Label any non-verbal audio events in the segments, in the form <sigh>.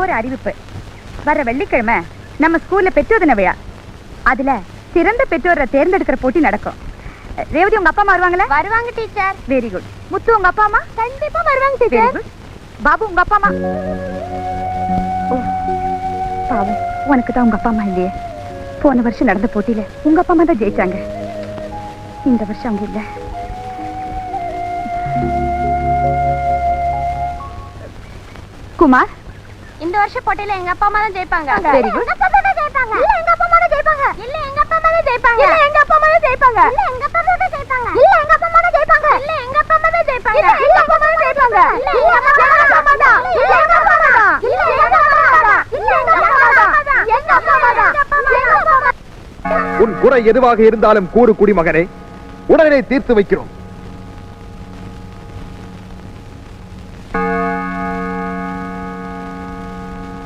ஒரு அறிவிப்பு. வர வெள்ளிக்கிழமை நம்ம ஸ்கூல்ல பெற்றோர் தின விழா. அதுல சிறந்த பெற்றோரை தேர்ந்தெடுக்கிற போட்டி நடக்கும். ரேவதி உங்க அப்பா அம்மா வருவாங்களா வருவாங்க டீச்சர் வெரி குட் முத்து உங்க அப்பா அம்மா? கண்டிப்பா வருவாங்க வெரி டீச்சர் பாபு உங்க அப்பா அம்மா? பாவம். உனக்கு தான் உங்க அப்பா அம்மா இல்லையே. போன வருஷம் நடந்த போட்டியில உங்க அப்பா அம்மா தான் ஜெயிச்சாங்க. இந்த வருஷம் அவங்க இல்ல. குமார்? இந்த வருஷம் போட்டியில எங்க அப்பா அம்மா தான் ஜெயிப்பாங்க good. எங்க அப்பா அம்மா தான் ஜெயிப்பாங்க இல்ல எங்க அப்பா அம்மா தான் ஜெயிப்பாங்க இல்ல எங்க அப்பா அம்மா தான் ஜெயிப்பாங்க இல்ல எங்க அப்பா அம்மா தான் ஜெயிப்பாங்க இல்ல எங்க அப்பா அம்மா தான் ஜெயிப்பாங்க இல்ல எங்க அப்பா அம்மா தான் ஜெயிப்பாங்க இல்ல எங்க அப்பா அம்மா தான் ஜெயிப்பாங்க இல்ல எங்க அப்பா அம்மா தான் ஜெயிப்பாங்க இல்ல எங்க அப்பா அம்மா தான் இல்ல எங்க அப்பா அம்மா தான் இல்ல எங்க அப்பா அம்மா தான் இல்ல எங்க அப்பா அம்மா தான் எங்க அப்பா அம்மா தான் எங்க அப்பா அம்மா உன் குறை எதுவாக இருந்தாலும் கூறு குடிமகனே உடனே தீர்த்து வைக்கிறோம்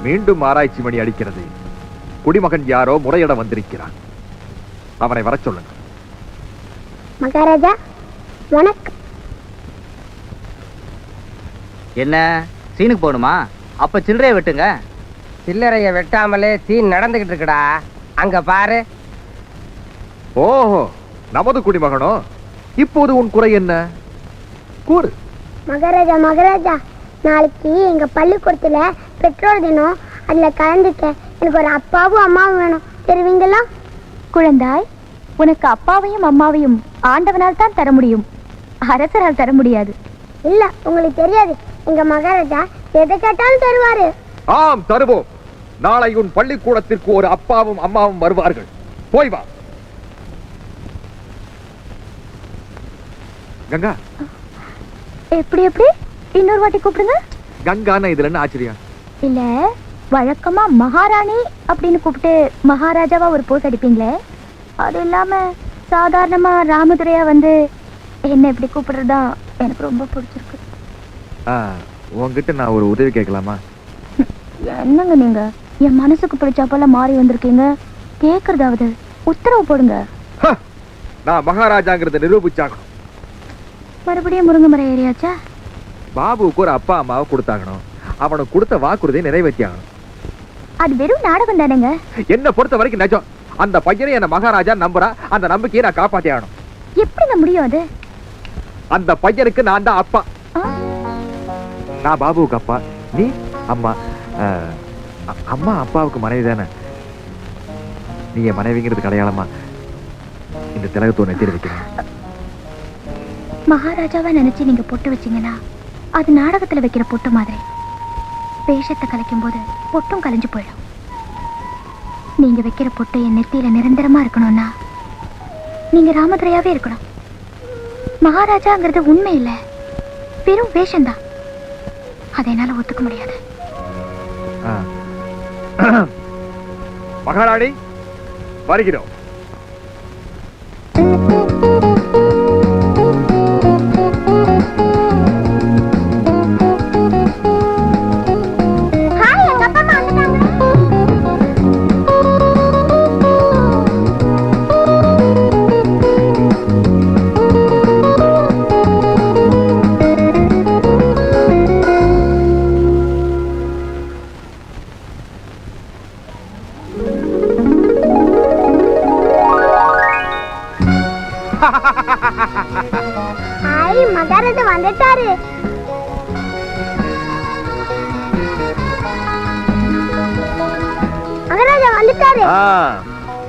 மீண்டும் ஆராய்ச்சி மணி அடிக்கிறது குடிமகன் யாரோ முறையிட வந்திருக்கிறான். அவனை வரச் சொல்லுங்க. மகாராஜா வணக்கம். என்ன? சீனுக்கு போகணுமா? அப்ப சில்லறைய வெட்டுங்க. சில்லறைய வெட்டாமலே தீ நடந்துகிட்டு இருக்குடா. அங்க பாரு. ஓஹோ நமது குடிமகனோ? இப்போது உன் குறை என்ன? கூறு. மகாராஜா மகாராஜா. நாளைக்கு எங்க பள்ளிக்கூடத்துல பெற்றோர் தினம். அதுல கலந்துக்க. எனக்கு ஒரு அப்பாவும் அம்மாவும் வேணும். தருவீங்களா? குழந்தாய் உனக்கு அப்பாவையும் அம்மாவையும் ஆண்டவனால் தான் தர முடியும். அரசரால் தர முடியாது. இல்ல உங்களுக்கு தெரியாது. எங்க மகாராஜா எதை கேட்டாலும் தருவாரு. ஆம் தருவோம். நாளை உன் பள்ளிக்கூடத்திற்கு ஒரு அப்பாவும் அம்மாவும் வருவார்கள். போய் வா. கங்கா. எப்படி எப்படி? இன்னொரு வாட்டி கூப்பிடுங்க. கங்கான்னா இதுல என்ன ஆச்சரியம் இல்ல வழக்கமா மகாராணி அப்படின்னு கூப்பிட்டு மகாராஜாவா ஒரு போஸ் அடிப்பீங்களே? அது இல்லாம சாதாரணமா ராமதுரையா வந்து என்ன இப்படி கூப்பிடுறதா எனக்கு ரொம்ப பிடிச்சிருக்கு. ஆ, உன்கிட்ட நான் ஒரு உதவி கேட்கலாமா? என்னங்க நீங்க? என் மனசுக்கு பிடிச்சா போல மாறி வந்திருக்கீங்க. கேக்குறதாவது உத்தரவு போடுங்க. ஹ! நான் மகாராஜாங்கிறத நிரூபிச்சாகணும். மறுபடியும் முருங்கை மரம் ஏறியாச்சா? பாபுவுக்கு ஒரு அப்பா அம்மாவை கொடுத்தாகணும். அவனுக்கு கொடுத்த வாக்குறுதியை நிறைவேற்றியாகணும். அது வெறும் நாடகம் தானேங்க? என்ன பொறுத்த வரைக்கும் நிஜம். அந்த பையனை என்ன மகாராஜா நம்புறா. அந்த நம்பிக்கையை நான் காப்பாத்தி ஆகணும் எப்படிங்க முடியும் அது? அந்த பையனுக்கு நான் தான் அப்பா? நான் பாபுவுக்கு அப்பா. நீ? அம்மா. அம்மா அப்பாவுக்கு மனைவி தானே. நீ என் மனைவிங்கிறது அடையாளமா இந்த திலகத்தூர் நெத்தியில் வைக்கிறேன். மகாராஜாவா நினைச்சு நீங்க பொட்டு வச்சீங்கன்னா அது நாடகத்துல வைக்கிற பொட்டு மாதிரி. வேஷத்தை கலைக்கும் போது பொட்டும் கலைஞ்சு போயிடும். நீங்க வைக்கிற பொட்டு என் நெத்தியில நிரந்தரமா இருக்கணும்னா நீங்க ராமதுரையாவே இருக்கணும். மகாராஜாங்கிறது உண்மை இல்ல. வெறும் வேஷம்தான். அதை என்னால ஒத்துக்க முடியாது. மகாராணி வருகிறோம்.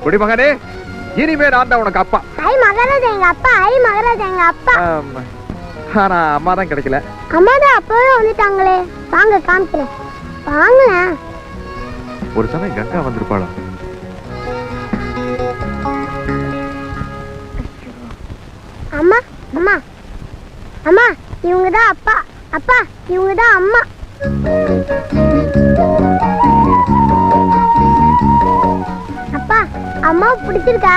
குடிமகனே இனிமே நான் தான் உனக்கு அப்பா. ஹாய் மகாராஜா எங்க அப்பா ஹாய் மகாராஜா எங்க அப்பா. ஆம். ஆனா அம்மா தான் கிடைக்கல. அம்மா தான் அப்பவே வந்துட்டாங்களே. வாங்க காமிக்கிறேன். வாங்களேன் ஒரு சமயம் கங்கா வந்திருப்பாளோ? அம்மா அம்மா. அம்மா இவங்க தான் அப்பா. அப்பா இவங்க தான் அம்மா. அம்மா பிடிச்சிருக்கா?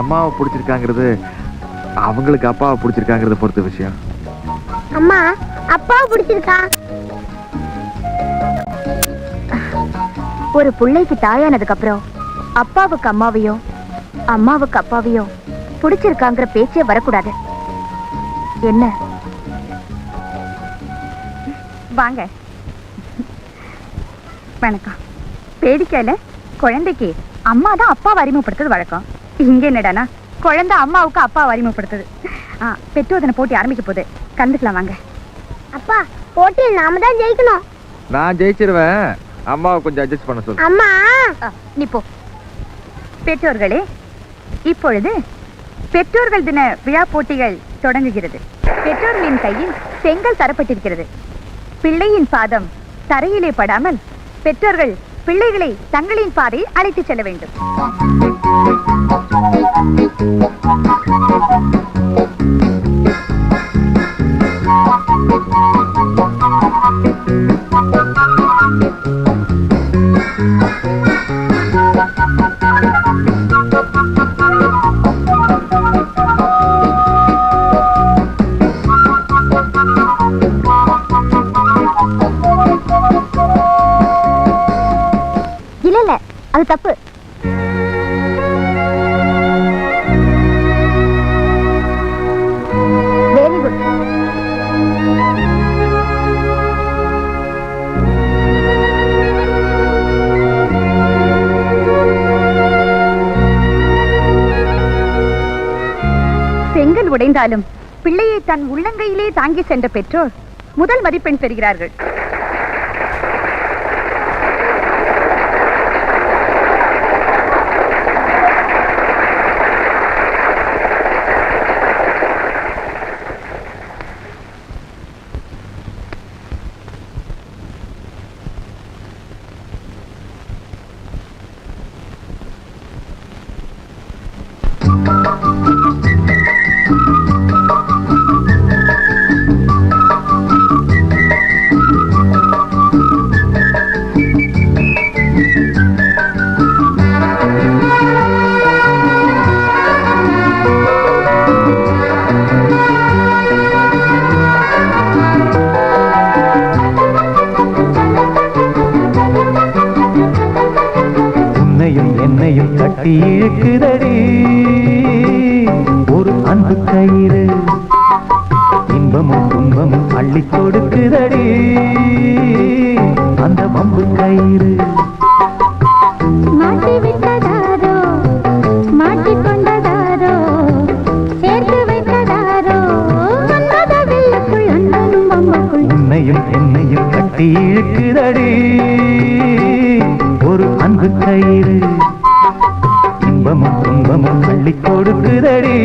அம்மாவை பிடிச்சிருக்காங்கிறது அவங்களுக்கு அப்பாவை பிடிச்சிருக்காங்கிறத பொறுத்த விஷயம். அம்மா அப்பாவை பிடிச்சிருக்கா? ஒரு பிள்ளைக்கு தாயானதுக்கு அப்புறம் அப்பாவுக்கு அம்மாவையும் அம்மாவுக்கு அப்பாவையும் பிடிச்சிருக்காங்கிற பேச்சே வரக்கூடாது. என்ன? வாங்க. வணக்கம் வேடிக்கையில குழந்தைக்கு அம்மா தான் அப்பாவை அறிமுகப்படுத்துறது வழக்கம். இங்க என்னடானா குழந்தை அம்மாவுக்கு அப்பாவை அறிமுகப்படுத்துது. ஆ, பெற்றோதனை போட்டி ஆரம்பிக்க போகுது. கலந்துக்கலாம் வாங்க. அப்பா போட்டியில் நாம தான் ஜெயிக்கணும். நான் ஜெயிச்சிருவேன். அம்மாவை கொஞ்சம் அட்ஜஸ்ட் பண்ண சொல்லு. அம்மா! நீ போ. பெற்றோர்களே இப்பொழுது பெற்றோர்கள் தின விழா போட்டிகள் தொடங்குகிறது. பெற்றோர்களின் கையில் செங்கல் தரப்பட்டிருக்கிறது. பிள்ளையின் பாதம் தரையிலே படாமல் பெற்றோர்கள் பிள்ளைகளை தங்களின் பாதை அழைத்துச் செல்ல வேண்டும். இல்ல இருந்தாலும் பிள்ளையை தன் உள்ளங்கையிலே தாங்கி சென்ற பெற்றோர் முதல் மதிப்பெண் பெறுகிறார்கள். என்னையும் கட்டி இழுக்குதடி ஒரு அன்பு கயிறு இன்பமும் துன்பமும் அள்ளி கொடுக்குதடி.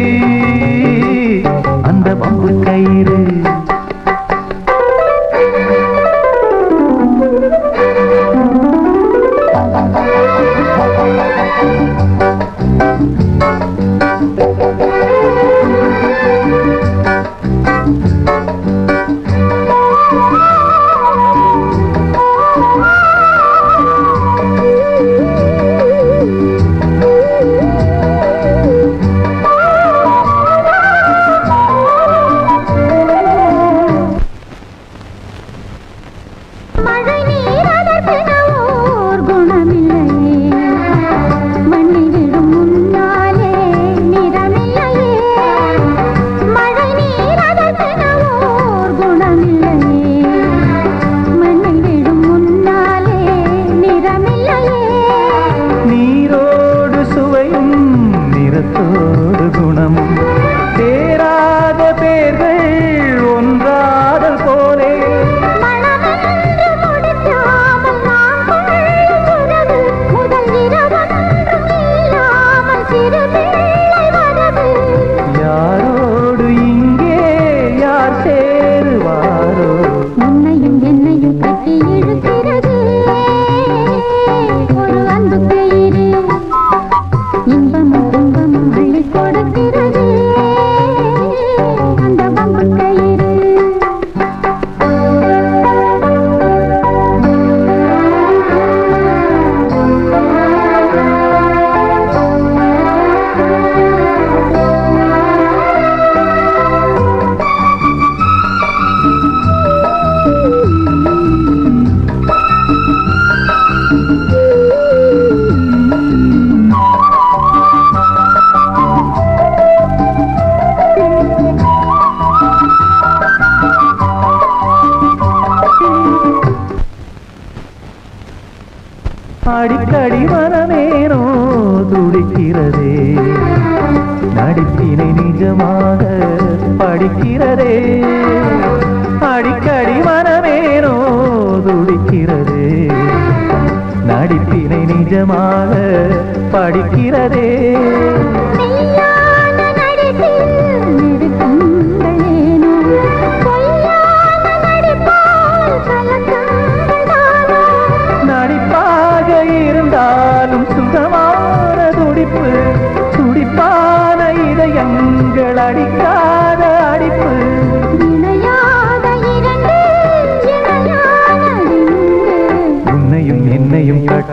நடிப்பினை படிக்கிறதே. அடிக்கடி மனமேனோ துடிக்கிறதே. நடிப்பினை நிஜமாக படிக்கிறதே.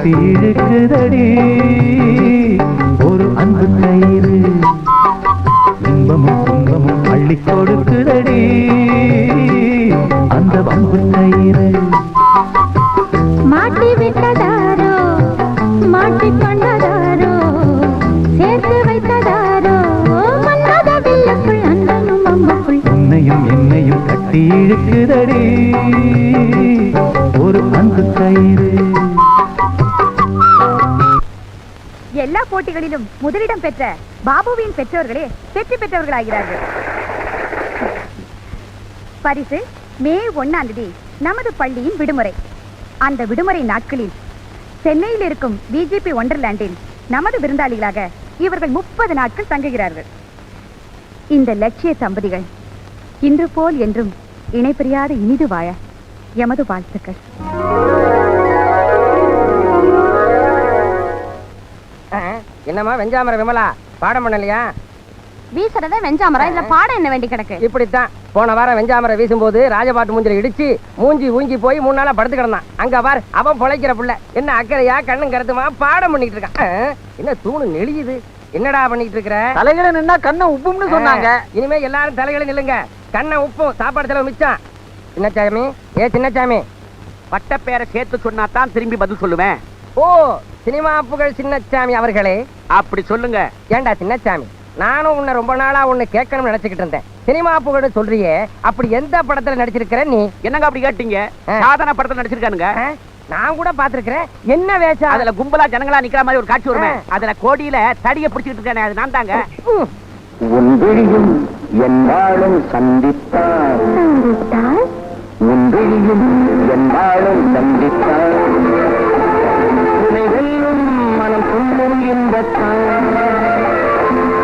கட்டி இழுக்குதடி ஒரு அன்பு கயிறு இன்பமும் துன்பமும் அள்ளி கொடுக்குதடி. அந்த அன்பு கயிறு மாட்டி விட்டதாரோ? மாட்டிக் கொண்டதாரோ? சேர்த்து வைத்ததாரோ? மன்னத வில்லுக்குள் அன்பனும் அம்புக்குள் உன்னையும் என்னையும் கட்டி இழுக்குதடி. ஒரு அன்பு கயிறு எல்லா போட்டிகளிலும் முதலிடம் பெற்ற பாபுவின் பெற்றோர்களே வெற்றி பெற்றவர்களாகிறார்கள். பரிசு மே ஒன்னாம் தேதி நமது பள்ளியின் விடுமுறை. அந்த விடுமுறை நாட்களில் சென்னையில் இருக்கும் பிஜேபி ஒண்டர்லேண்டில் நமது விருந்தாளிகளாக இவர்கள் முப்பது நாட்கள் தங்குகிறார்கள். இந்த லட்சிய தம்பதிகள் இன்று போல் என்றும் இணைபிரியாத இனிது வாழ எமது வாழ்த்துக்கள். என்னம்மா வெஞ்சாமர விமலா? பாடம் பண்ணலையா? வீசுறதே வெஞ்சாமரம் இதுல பாடம் என்ன வேண்டி கிடக்கு? இப்படித்தான். போன வாரம் வெஞ்சாமரை வீசும்போது ராஜபாட்டு மூஞ்சில இடிச்சு மூஞ்சி ஊங்கி போய் மூணு நாளா படுத்து கிடந்தான். அங்க பார் அவன் பொழைக்கிற புள்ள. என்ன அக்கறையா கண்ணும் கருத்துமா பாடம் பண்ணிட்டு இருக்கான். என்ன தூணு நெளியுது? என்னடா பண்ணிட்டு இருக்கிற? தலைகளை நின்னா கண்ணை உப்பும்னு சொன்னாங்க. இனிமே எல்லாரும் தலைகளை நில்லுங்க. கண்ணை உப்பும் சாப்பாடு செலவு மிச்சம். சின்னச்சாமி ஏ சின்னச்சாமி பட்ட பேரை சேர்த்து சொன்னா தான் திரும்பி பதில் சொல்லுவேன். ஓ சினிமா புகழ் சின்னச்சாமி அவர்களே. அப்படி சொல்லுங்க. ஏன்டா சின்னச்சாமி? நானும் உன்னை ரொம்ப நாளா ஒண்ணு கேட்கணும்னு நினைச்சுக்கிட்டு இருந்தேன். சினிமா புகழ் சொல்றியே அப்படி எந்த படத்துல நடிச்சிருக்கிற நீ? என்னங்க அப்படி கேட்டீங்க. சாதன படத்துல நடிச்சிருக்கானுங்க? நான் கூட பாத்திருக்கிறேன் என்ன வேஷம்? அதுல கும்பலா ஜனங்களா நிக்கிற மாதிரி ஒரு காட்சி வருமே. அதுல கோடியில தடிய பிடிச்சிட்டு இருக்கானே அது நான் தாங்க. என்னாலும் சந்தித்தார். என்னாலும் சந்தித்தார்.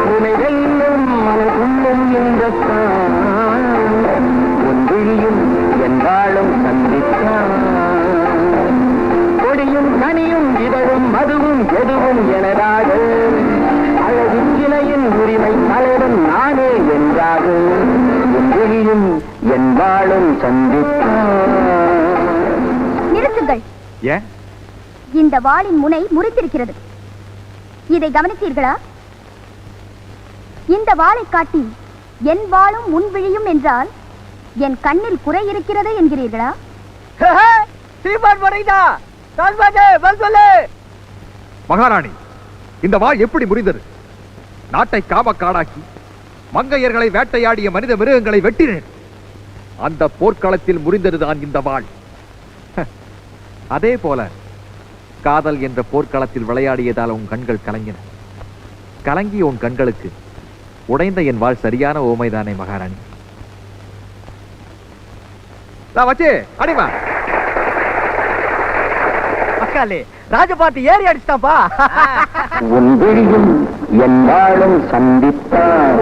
உனை வெல்லும் மனம் துள்ளும் இன்பத்தான் உன் விழியும் என்னாலும் சந்தித்தார் கொடியும் கனியும் இதழும் மதுவும் எதுவும் எனதாக அழகு கிளையின் உரிமை தலைவன் நானே என்றாக உன் விழியும் என் வாழும் சந்தித்தான். நிறுத்துங்கள். ஏன்? இந்த வாளின் முனை முறித்திருக்கிறது இதை கவனித்தீர்களா? இந்த வாளை காட்டி என் வாளும் முன் விழியும் என்றால் என் கண்ணில் குறை இருக்கிறது என்கிறீர்களா? மகாராணி இந்த வாழ் எப்படி முறிந்தது? நாட்டை காம காடாக்கி மங்கையர்களை வேட்டையாடிய மனித மிருகங்களை வெட்டினேன். அந்த போர்க்களத்தில் முறிந்ததுதான் இந்த வாழ் ஹ, அதே போல காதல் என்ற போர்க்களத்தில் விளையாடியதால் உன் கண்கள் கலங்கின. கலங்கிய உன் கண்களுக்கு உடைந்த என் வாழ் சரியான ஓமைதானே மகாராணி. வச்சு அடிமா மக்காலே ராஜபாட்டு ஏறி அடிச்சிட்டாப்பா உன் விழியும் என் வாழும் சந்தித்தார்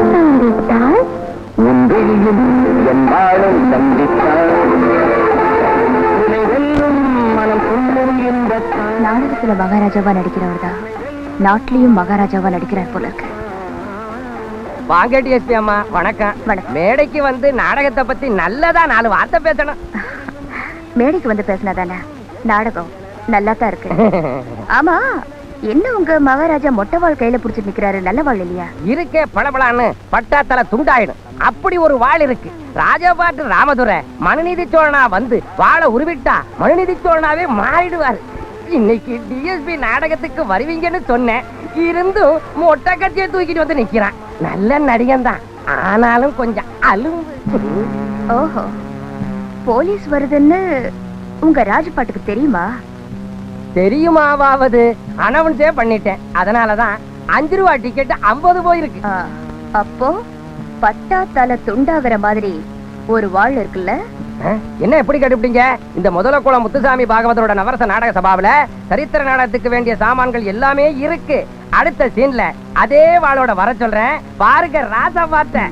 உன் விழியும் என் வாழும் சந்தித்தார் நாடகத்துல மகாராஜாவா நடிக்கிறவர் தான். நாட்டிலையும் மகாராஜாவா நடிக்கிறார் போல இருக்கு. வாங்க டிஎஸ்பி அம்மா. வணக்கம். மேடைக்கு வந்து நாடகத்தை பத்தி நல்லதா நாலு வார்த்தை பேசணும். <laughs> மேடைக்கு வந்து பேசினாதானே? நாடகம் நல்லா தான் இருக்கு. <laughs> ஆமா என்ன உங்க மகாராஜா மொட்டை வாழ் கையில புடிச்சிட்டு நிக்கிறாரு? நல்ல வாழ் இல்லையா? இருக்கே பளபளான்னு பட்டா தலை துண்டாயிடும். அப்படி ஒரு வாள் இருக்கு. ராஜபாட்டு ராமதுரை மனுநீதி சோழனா வந்து வாழை உருவிட்டா மனுநீதி சோழனாவே மாறிடுவாரு. இன்னைக்கு டிஎஸ்பி நாடகத்துக்கு வருவீங்கன்னு சொன்னேன். இருந்தும் மொட்டை கட்சியை தூக்கிட்டு வந்து நிக்கிறான். நல்ல நடிகன் தான் ஆனாலும் கொஞ்சம் அலும்பு. ஓஹோ. போலீஸ் வருதுன்னு உங்க ராஜபாட்டுக்கு தெரியுமா? தெரியுமாவாவது? அனௌன்ஸே பண்ணிட்டேன். அதனாலதான் அஞ்சு ரூபா டிக்கெட் ஐம்பது போயிருக்கு. அப்போ பட்டா தலை துண்டாகிற மாதிரி ஒரு வாழ் இருக்குல்ல? என்ன எப்படி கண்டுபிடிங்க? இந்த முதல குளம் முத்துசாமி பாகவதரோட நவரச நாடக சபாவில சரித்திர நாடகத்துக்கு வேண்டிய சாமான்கள் எல்லாமே இருக்கு. அடுத்த சீன்ல அதே வாளோட வர சொல்றேன். பாருங்க ராசா பார்த்த.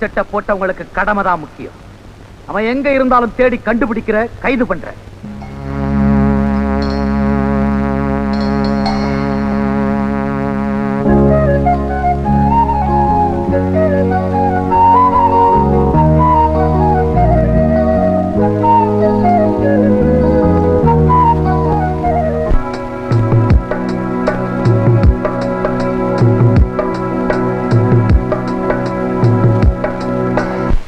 சட்டை போட்டவங்களுக்கு கடமை தான் முக்கியம். அவன் எங்க இருந்தாலும் தேடி கண்டுபிடிக்கிற கைது பண்ற.